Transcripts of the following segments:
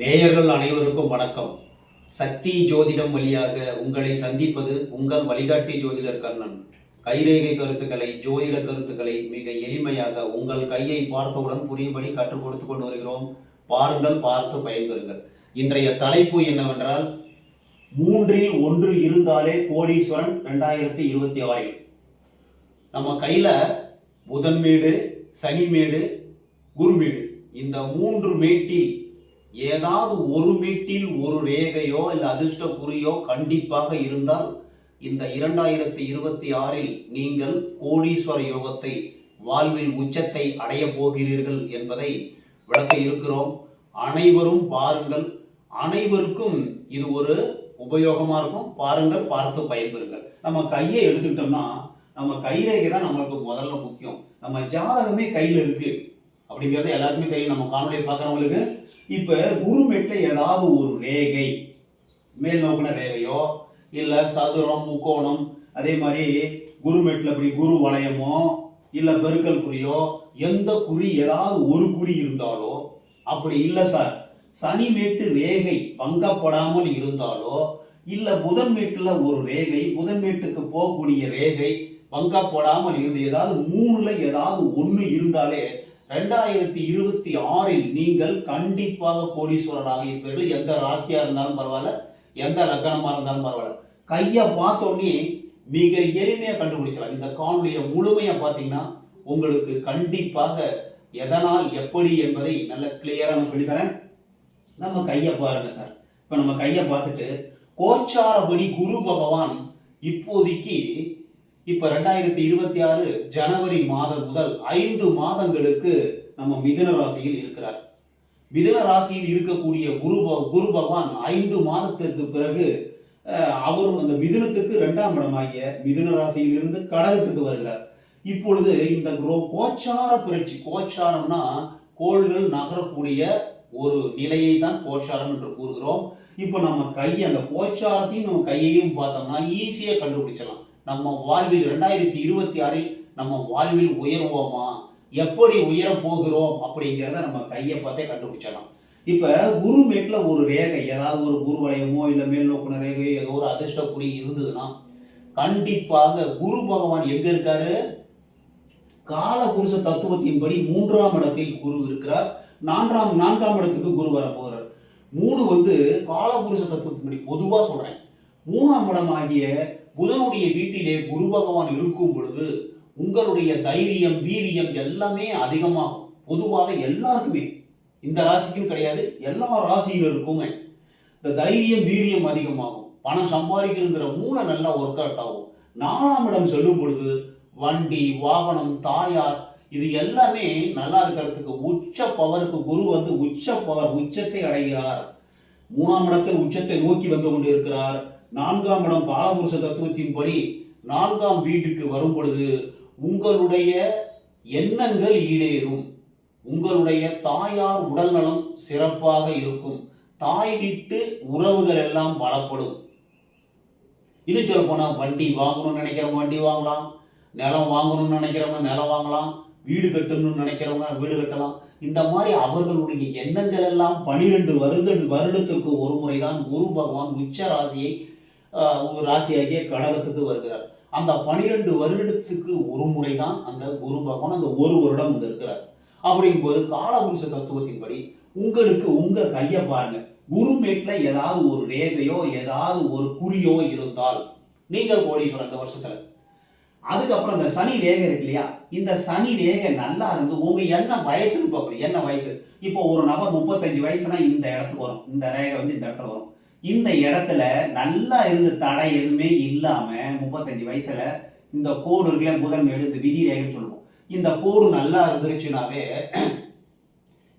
நேயர்கள் அனைவருக்கும் வணக்கம். சக்தி ஜோதிடம் வழியாக உங்களை சந்திப்பது உங்கள் வழிகாட்டி ஜோதிடர் கண்ணன். கைரேகை கருத்துக்களை ஜோதிட கருத்துக்களை மிக எளிமையாக உங்கள் கையை பார்த்தவுடன் புரியும்படி கற்றுக் கொடுத்து கொண்டு வருகிறோம். பாருங்கள் பார்த்து பயன்பெறுங்கள். இன்றைய தலைப்பு என்னவென்றால் மூன்றில் ஒன்று இருந்தாலே கோடீஸ்வரன் ரெண்டாயிரத்தி இருபத்தி ஆறில். நம்ம கையில் புதன் மேடு சனி மேடு. இந்த மூன்று மேட்டில் ஏதாவது ஒரு மீட்டில் ஒரு ரேகையோ இல்லை அதிர்ஷ்ட குறியோ கண்டிப்பாக இருந்தால் இந்த இரண்டாயிரத்தி இருபத்தி ஆறில் நீங்கள் கோடீஸ்வர யோகத்தை வாழ்வில் உச்சத்தை அடையப் போகிறீர்கள் என்பதை விளக்க இருக்கிறோம். அனைவரும் பாருங்கள். அனைவருக்கும் இது ஒரு உபயோகமாக இருக்கும். பாருங்கள் பார்த்து பயன்பெறுங்கள். நம்ம கையை எடுத்துக்கிட்டோம்னா நம்ம கைரேகை தான் நம்மளுக்கு முதல்ல முக்கியம். நம்ம ஜாதகமே கையில் இருக்குது அப்படிங்கிறது எல்லாருக்குமே தெரியும். நம்ம காணொலியை பார்க்குறவங்களுக்கு இப்போ குருமெட்டில் ஏதாவது ஒரு ரேகை மேல் நோக்கின ரேகையோ இல்லை சதுரம் முக்கோணம் அதே மாதிரி குருமெட்டில் இப்படி குரு வளையமோ இல்லை பெருக்கல் குறியோ எந்த குறி ஏதாவது ஒரு குறி இருந்தாலோ அப்படி இல்லை சார். சனிமேட்டு ரேகை பங்கப்படாமல் இருந்தாலோ இல்லை புதன்மேட்டில் ஒரு ரேகை புதன்மேட்டுக்கு போகக்கூடிய ரேகை பங்கப்படாமல் இருந்து ஏதாவது மூணுல ஏதாவது ஒன்று இருந்தாலே ரெண்டாயிரத்தி இருபத்தி ஆறில் நீங்கள் கண்டிப்பாக கோடீஸ்வரராக இருப்பீர்கள். எந்த ராசியா இருந்தாலும் பரவாயில்ல எந்த லக்னமா இருந்தாலும் பரவாயில்ல. கையை பார்த்தோன்னே மிக எளிமையாக கண்டுபிடிச்சலாம் இந்த காணொலியை முழுமையாக பார்த்தீங்கன்னா உங்களுக்கு கண்டிப்பாக எதனால் எப்படி என்பதை நல்ல கிளியராக நான் சொல்லித்தரேன். நம்ம கையை பாருங்க சார். இப்போ நம்ம கையை பார்த்துட்டு கோச்சாரபடி குரு பகவான் இப்போதைக்கு இப்போ ரெண்டாயிரத்தி இருபத்தி ஆறு ஜனவரி மாதம் முதல் ஐந்து மாதங்களுக்கு நம்ம மிதுன ராசியில் இருக்கிறார். மிதுன ராசியில் இருக்கக்கூடிய குரு ப- குரு பகவான் ஐந்து மாதத்திற்கு பிறகு அவரும் அந்த மிதுனத்துக்கு இரண்டாம் இடமாகிய மிதுன ராசியில் இருந்து கடகத்துக்கு வருகிறார். இப்பொழுது இந்த குரோ- கோச்சார புரட்சி கோச்சாரம்னா கோள்கள் நகரக்கூடிய ஒரு நிலையை தான் கோச்சாரம் என்று கூறுகிறோம். இப்போ நம்ம கை அந்த கோச்சாரத்தையும் நம்ம கையையும் பார்த்தோம்னா ஈஸியாக கண்டுபிடிச்சலாம் நம்ம வாழ்வில் ரெண்டாயிரத்தி இருபத்தி ஆறில் நம்ம வாழ்வில் உயர்வோமா? எப்படி உயர போகிறோம்? அப்படிங்கிறத நம்ம கையை பார்த்தே கண்டுபிடிச்சிடலாம். இப்போ குரு மேட்டில் ஒரு ரேகை ஏதாவது ஒரு குருவலயமோ இல்லை மேல் நோக்குன ரேகையோ ஏதோ ஒரு அதிர்ஷ்டக்குறி இருந்ததுன்னா கண்டிப்பாக குரு பகவான் எங்கே இருக்காரு? கால தத்துவத்தின்படி மூன்றாம் இடத்தில் குரு இருக்கிறார். நான்காம் நான்காம் இடத்துக்கு குரு வர போகிறார் மூணு வந்து காலபுருஷ தத்துவத்தின்படி பொதுவாக சொல்கிறேன் மூணாம் இடமாகிய புதனுடைய வீட்டிலே குரு பகவான் இருக்கும் பொழுது உங்களுடைய தைரியம் வீரியம் எல்லாமே அதிகமாகும். பொதுவாக எல்லாருக்குமே. இந்த ராசிக்கும் கிடையாது எல்லா ராசியினருக்குமே இந்த தைரியம் வீரியம் அதிகமாகும். பணம் சம்பாதிக்கணுங்கிற மூளை நல்லா ஒர்க் அவுட் ஆகும். நாலாம் இடம் சொல்லும் பொழுது வண்டி வாகனம் தாயார் இது எல்லாமே நல்லா இருக்கிறதுக்கு உச்ச பவருக்கு குரு வந்து உச்ச பவர் உச்சத்தை அடைகிறார். மூணாம் இடத்தில் உச்சத்தை நோக்கி வந்து கொண்டிருக்கிறார். நான்காம் இடம் காலபுருஷ தத்துவத்தின்படி நான்காம் வீட்டுக்கு வரும் பொழுது உங்களுடைய எண்ணங்கள் ஈடேறும். உங்களுடைய தாயார் உடல்நலம் சிறப்பாக இருக்கும். தாய் வீட்டு உறவுகள் எல்லாம் பலப்படும். இன்னும் சொல்ல போனால் வண்டி வாங்கணும்னு நினைக்கிறவங்க வண்டி வாங்கலாம். நிலம் வாங்கணும்னு நினைக்கிறவங்க நிலம் வாங்கலாம். வீடு கட்டணும்னு நினைக்கிறவங்க வீடு கட்டலாம். இந்த மாதிரி அவர்களுடைய எண்ணங்கள் எல்லாம் பனிரெண்டு வருட வருடத்துக்கு ஒரு முறை தான் குரு பகவான் உச்ச ராசியை ராசியாகிய கடகத்துக்கு வருகிறார். அந்த பனிரெண்டு வருடத்துக்கு ஒரு முறை தான் அந்த குரு பகவான் அந்த ஒரு வருடம் வந்து இருக்கிறார். அப்படிங்கும்போது காலபுருஷ தத்துவத்தின்படி உங்களுக்கு உங்க கையை பாருங்க. குருமேட்ல ஏதாவது ஒரு ரேகையோ ஏதாவது ஒரு குறியோ இருந்தால் நீங்கள் கோடீஸ்வரர் இந்த வருஷத்துல. அதுக்கப்புறம் இந்த சனி ரேகை இருக்கு இல்லையா? இந்த சனி ரேகை நல்லா இருந்து உங்க என்ன வயசுன்னு பார்க்கணும். என்ன வயசு? இப்போ ஒரு நபர் முப்பத்தஞ்சு வயசுனா இந்த இடத்துக்கு வரும். இந்த ரேகை வந்து இந்த இடத்துல வரும். இந்த இடத்துல நல்லா இருந்து தடை எதுவுமே இல்லாமல் முப்பத்தஞ்சு வயசில் இந்த கோடு இருக்குல்ல முதன் மேடு இந்த விதி ரேகைன்னு சொல்லுவோம். இந்த கோடு நல்லா இருந்துருச்சுனாவே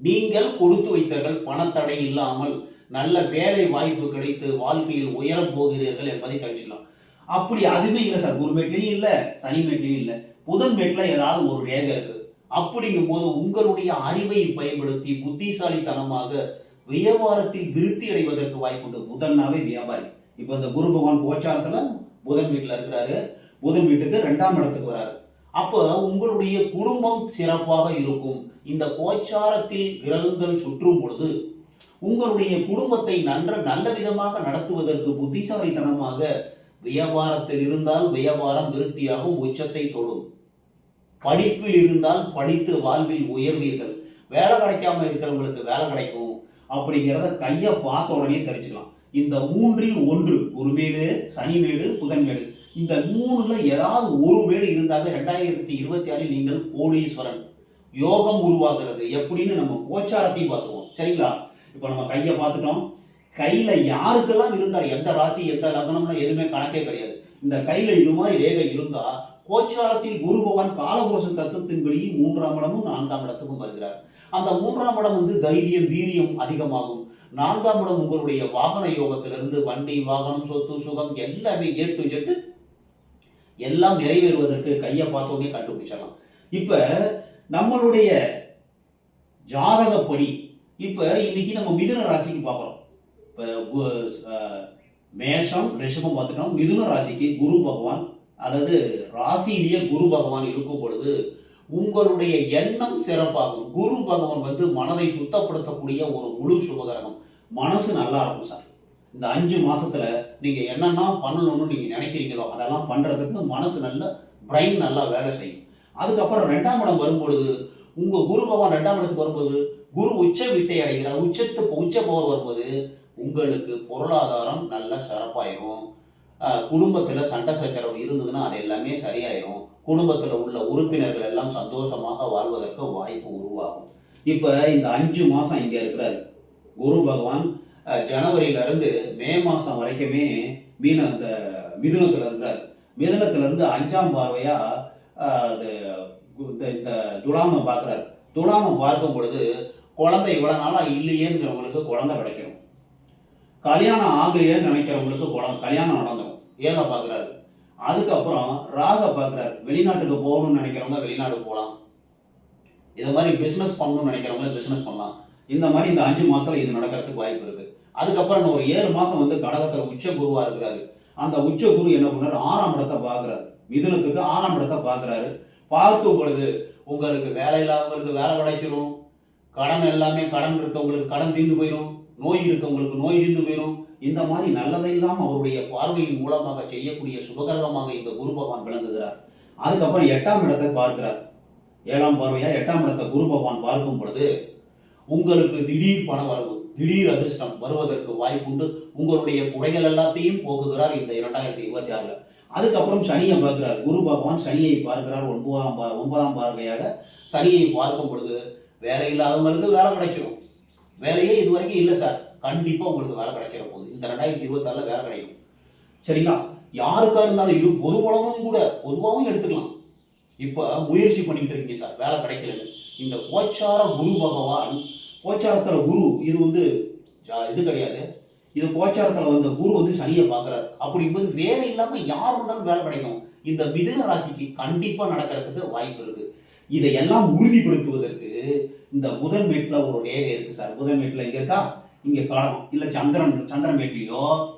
நீங்கள் கொடுத்து வைத்தர்கள் பணத்தடை இல்லாமல் நல்ல வேலை வாய்ப்பு கிடைத்து வாழ்க்கையில் உயரப் போகிறீர்கள் என்பதை தெரிஞ்சுக்கலாம். அப்படி அதுவுமே இல்லை சார். குருமேட்லையும் இல்லை சனிமேட்லையும் இல்லை. புதன்மேட்டில் ஏதாவது ஒரு ரேகை இருக்குது அப்படிங்கும் போது உங்களுடைய அறிவை பயன்படுத்தி புத்திசாலித்தனமாக வியாபாரத்தில் விருத்தி அடைவதற்கு வாய்ப்புண்டு புதன்னாவே வியாபாரி. இப்போ இந்த குரு பகவான் கோச்சாரத்தில் புதன் வீட்டில் இருக்கிறாரு. புதன் வீட்டுக்கு ரெண்டாம் இடத்துக்கு வராரு. அப்போ உங்களுடைய குடும்பம் சிறப்பாக இருக்கும். இந்த கோச்சாரத்தில் கிரகங்கள் சுற்றும் பொழுது உங்களுடைய குடும்பத்தை நன்ற நல்ல விதமாக நடத்துவதற்கு புத்திசாலித்தனமாக வியாபாரத்தில் இருந்தால் வியாபாரம் விருத்தியாகும் உச்சத்தை தொடும். படிப்பில் இருந்தால் படித்து வாழ்வில் உயர்வீர்கள். வேலை கிடைக்காம இருக்கிறவங்களுக்கு வேலை கிடைக்கும். அப்படிங்கிறத கையை பார்த்த உடனே தெரிஞ்சுக்கலாம். இந்த மூன்றில் ஒன்று ஒரு மேடு சனிமேடு புதன்மேடு இந்த மூணுல ஏதாவது ஒரு மேடு இருந்தாவே ரெண்டாயிரத்தி இருபத்தி ஆறில் நீங்கள் கோடீஸ்வரன். யோகம் உருவாகிறது. எப்படின்னு நம்ம கோச்சாரத்தையும் பார்த்துருவோம் சரிங்களா? இப்போ நம்ம கையை பார்த்துட்டோம். கையில யாருக்கெல்லாம் இருந்தால் எந்த ராசி எந்த லக்னம்னா எதுவுமே கணக்கே கிடையாது. இந்த கையில இது மாதிரி ரேகை இருந்தா கோச்சாரத்தில் குரு பகவான் காலகோஷ தத்துவத்தின்படி மூன்றாம் இடமும் நான்காம் இடத்துக்கும் வருகிறார். அந்த மூன்றாம் இடம் வந்து தைரியம் வீரியம் அதிகமாகும். நான்காம் இடம் உங்களுடைய வாகன யோகத்திலிருந்து வண்டி வாகனம் சொத்து சுகம் எல்லாமே ஏ டு ஜெட்டு எல்லாம் நிறைவேறுவதற்கு கையை பார்த்தோன்னே கண்டுபிடிச்சிடலாம். இப்ப நம்மளுடைய ஜாதகப்படி இப்ப இன்னைக்கு நம்ம மிதுன ராசிக்கு பார்க்குறோம். இப்போ மேஷம் ரிஷபம் பார்த்துட்டோம். மிதுன ராசிக்கு குரு பகவான் அதாவது ராசியிலேயே குரு பகவான் இருக்கும் பொழுது உங்களுடைய எண்ணம் சிறப்பாகும். குரு பகவான் வந்து மனதை சுத்தப்படுத்தக்கூடிய ஒரு முழு சுபகரணம். மனசு நல்லா இருக்கும் சார். இந்த அஞ்சு மாசத்துல நீங்க என்னென்ன பண்ணணும்னு நீங்க நினைக்கிறீங்களோ அதெல்லாம் பண்றதுக்கு மனசு நல்ல பிரைன் நல்லா வேலை செய்யும். அதுக்கப்புறம் ரெண்டாம் இடம் வரும்பொழுது உங்க குரு பகவான் ரெண்டாம் இடத்துக்கு வரும்போது குரு உச்ச விட்டை அடைகிறார் உச்சத்து உச்ச போர் வரும்போது உங்களுக்கு பொருளாதாரம் நல்ல சிறப்பாயிரும். குடும்பத்தில் சண்டை சச்சரவு இருந்ததுன்னா அது எல்லாமே சரியாயிரும். குடும்பத்தில் உள்ள உறுப்பினர்கள் எல்லாம் சந்தோஷமாக வாழ்வதற்கு வாய்ப்பு உருவாகும். இப்போ இந்த அஞ்சு மாதம் இங்கே இருக்கிறார். குரு பகவான் அஹ், மே மாதம் வரைக்குமே மீன இந்த மிதுனத்தில் இருக்கிறார். மிதுனத்திலிருந்து அஞ்சாம் பார்வையாக அது இந்த இந்த துலாமம் பார்க்குறாரு. துலாமம் பார்க்கும் பொழுது குழந்தை இவ்வளோ நாளாக இல்லையேங்கிறவங்களுக்கு குழந்தை கிடைக்கும் கல்யாணம் ஆகலையேன்னு நினைக்கிறவங்களுக்கு குழந்தை கல்யாணம் நடந்துடும் ஏழை பார்க்குறாரு? அதுக்கப்புறம் ராக பார்க்குறாரு வெளிநாட்டுக்கு போகணும்னு நினைக்கிறவங்க வெளிநாடு போகலாம் இது மாதிரி பிஸ்னஸ் பண்ணணும்னு நினைக்கிறவங்க பிஸ்னஸ் பண்ணலாம். இந்த மாதிரி இந்த அஞ்சு மாதத்தில் இது நடக்கிறதுக்கு வாய்ப்பு இருக்குது அதுக்கப்புறம் இன்னும் ஒரு ஏழு மாதம் வந்து கடகத்தில் உச்ச குருவாக இருக்கிறாரு. அந்த உச்ச குரு என்ன பண்ணார் ஆறாம் இடத்தை பார்க்குறாரு மிதுனத்துக்கு ஆறாம் இடத்தை பார்க்குறாரு பார்க்கும் பொழுது உங்களுக்கு வேலை இல்லாதவங்களுக்கு வேலை கிடைச்சிரும். கடன் எல்லாமே கடன் இருக்கவங்களுக்கு கடன் தீர்ந்து போயிடும் நோய் இருக்கவங்களுக்கு நோய் இருந்து போயிடும் இந்த மாதிரி நல்லதையெல்லாம் அவருடைய பார்வையின் மூலமாக செய்யக்கூடிய சுபகரகமாக இந்த குரு பகவான் விளங்குகிறார். அதுக்கப்புறம் எட்டாம் இடத்தை பார்க்கிறார். ஏழாம் பார்வையா? எட்டாம் இடத்தை குரு பகவான் பார்க்கும் பொழுது உங்களுக்கு திடீர் பண வரவு திடீர் அதிர்ஷ்டம் வருவதற்கு வாய்ப்புண்டு. உங்களுடைய குறைகள் எல்லாத்தையும் போக்குகிறார் இந்த இரண்டாயிரத்தி இருபத்தி ஆறுல. அதுக்கப்புறம் சனியை பார்க்கிறார். குரு பகவான் சனியை பார்க்கிறார். ஒன்பதாம் ஒன்பதாம் பார்வையாக சனியை பார்க்கும் பொழுது வேலை இல்லாதவங்களுக்கு வேலை கிடைச்சிடும் வேலையே இது வரைக்கும் இல்லை சார். கண்டிப்பாக உங்களுக்கு வேலை கிடைக்கிற போகுது இந்த ரெண்டாயிரத்தி இருபத்தாறில் வேலை கிடைக்கும். சரிங்களா? யாருக்காக இருந்தாலும் இது பொது கூட பொதுவாகவும் எடுத்துக்கலாம். இப்போ முயற்சி பண்ணிக்கிட்டு இருக்கீங்க சார். வேலை கிடைக்கலன்னு இந்த கோச்சார குரு பகவான் கோச்சாரத்தில் குரு இது வந்து இது கிடையாது. இது கோச்சாரத்தில் வந்த குரு வந்து சனியை பார்க்கறாரு. அப்படிங்கும்போது வேலை இல்லாமல் யார் வந்தாலும் வேலை கிடைக்கும். இந்த மிதுன ராசிக்கு கண்டிப்பாக நடக்கிறதுக்கு வாய்ப்பு இருக்குது இதையெல்லாம் உறுதிப்படுத்துவதற்கு இந்த புதன் மேட்டில் ஒரு ரேகை இருக்குது சார். புதன் மேட்ல இங்கே இருக்கா? இங்கே காலம் இல்லை சந்திரன் சந்திரன் மேட்லயோ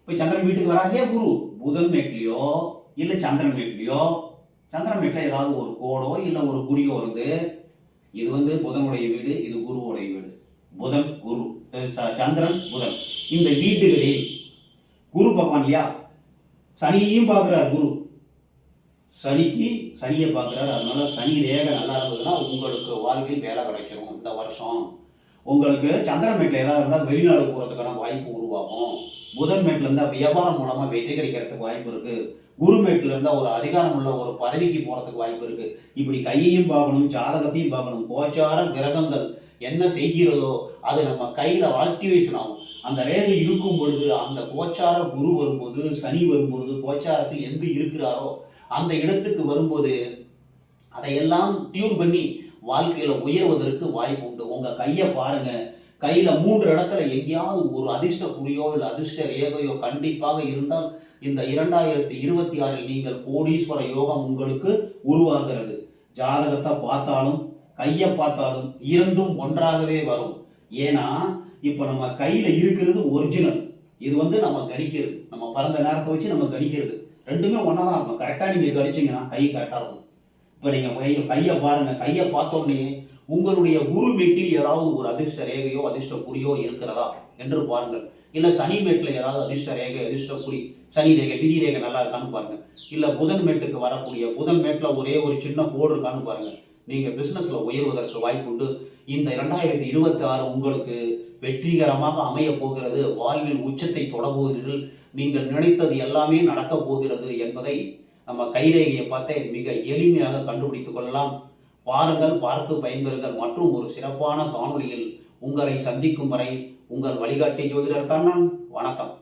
இப்போ சந்திரன் வீட்டுக்கு வராங்களே குரு? புதன் மேட்லயோ இல்லை சந்திரன் மேட்லயோ சந்திரன் மேட்ல ஏதாவது ஒரு கோடோ இல்லை ஒரு குறியோ வந்து இது வந்து புதனுடைய வீடு இது குருவுடைய வீடு. புதன் குரு. ச- சந்திரன் புதன். இந்த வீட்டுகளில் குரு பகவான் இல்லையா? சனியையும் பார்க்குறார் குரு. சனிக்கு சனியை பார்க்குறாரு. அதனால சனி ரேகை நல்லா இருந்ததுன்னா உங்களுக்கு வாழ்க்கையில் வேலை கிடைச்சிரும் இந்த வருஷம். உங்களுக்கு சந்திரன் மேட்டில் ஏதாவது இருந்தால் வெளிநாடு போகிறதுக்கான வாய்ப்பு உருவாகும். புதன் மேட்டில் இருந்தால் வியாபாரம் மூலமாக வெற்றி கிடைக்கிறதுக்கு வாய்ப்பு இருக்குது குரு மேட்டில் இருந்தால் ஒரு அதிகாரம் உள்ள ஒரு பதவிக்கு போகிறதுக்கு வாய்ப்பு இருக்குது இப்படி கையையும் பார்க்கணும் ஜாதகத்தையும் பார்க்கணும். கோச்சார கிரகங்கள் என்ன செய்கிறதோ அது நம்ம கையில் ஆக்டிவேஷன் ஆகும். அந்த ரேகை இருக்கும் பொழுது அந்த கோச்சார குரு வரும்போது சனி வரும்பொழுது கோச்சாரத்தில் எங்கு இருக்கிறாரோ அந்த இடத்துக்கு வரும்போது அதையெல்லாம் டியூன் பண்ணி வாழ்க்கையில் உயர்வதற்கு வாய்ப்பு உண்டு. உங்கள் கையை பாருங்கள் கையில் மூன்று இடத்துல எங்கேயாவது ஒரு அதிர்ஷ்ட குறியோ இல்லை அதிர்ஷ்ட ரேகையோ கண்டிப்பாக இருந்தால் இந்த இரண்டாயிரத்தி இருபத்தி ஆறில் நீங்கள் கோடீஸ்வர யோகம் உங்களுக்கு உருவாகிறது. ஜாதகத்தை பார்த்தாலும் கையை பார்த்தாலும் இரண்டும் ஒன்றாகவே வரும். ஏன்னா இப்போ நம்ம கையில் இருக்கிறது ஒரிஜினல் இது வந்து நம்ம கணிக்கிறது. நம்ம பிறந்த நேரத்தை வச்சு நம்ம கணிக்கிறது. ரெண்டுமே ஒன்றா தான் இருக்கும் கரெக்டாக நீங்கள் கணிச்சிங்கன்னா கை கரெக்டாக இருக்கும். இப்போ நீங்கள் கை கையை பாருங்கள் கையை பார்த்த உடனே உங்களுடைய குரு வீட்டில் ஏதாவது ஒரு அதிர்ஷ்ட ரேகையோ அதிர்ஷ்ட குறியோ இருக்கிறதா என்று பாருங்கள். இல்லை சனி மேட்டில் ஏதாவது அதிர்ஷ்ட ரேகை அதிர்ஷ்ட குறி சனி ரேகை விதி ரேகை நல்லா இருக்கான்னு பாருங்கள். இல்லை புதன் மேட்டுக்கு வரக்கூடிய புதன் மேட்டில் ஒரே ஒரு சின்ன கோடு இருக்கான்னு பாருங்கள். நீங்கள் பிஸ்னஸில் உயர்வதற்கு வாய்ப்புண்டு. இந்த இரண்டாயிரத்தி இருபத்தி ஆறு உங்களுக்கு வெற்றிகரமாக அமைய போகிறது. வாழ்வில் உச்சத்தை தொடங்குகிறீர்கள் நீங்கள் நினைத்தது எல்லாமே நடக்கப் போகிறது என்பதை நம்ம கைரேகையை பார்த்தே மிக எளிமையாக கண்டுபிடித்துக் கொள்ளலாம். பாருங்கள் பார்த்து பயன்பெறுங்கள். மற்றும் ஒரு சிறப்பான காணொளியில் உங்களை சந்திக்கும் வரை உங்கள் வழிகாட்டி ஜோதிடர் கண்ணன். வணக்கம்.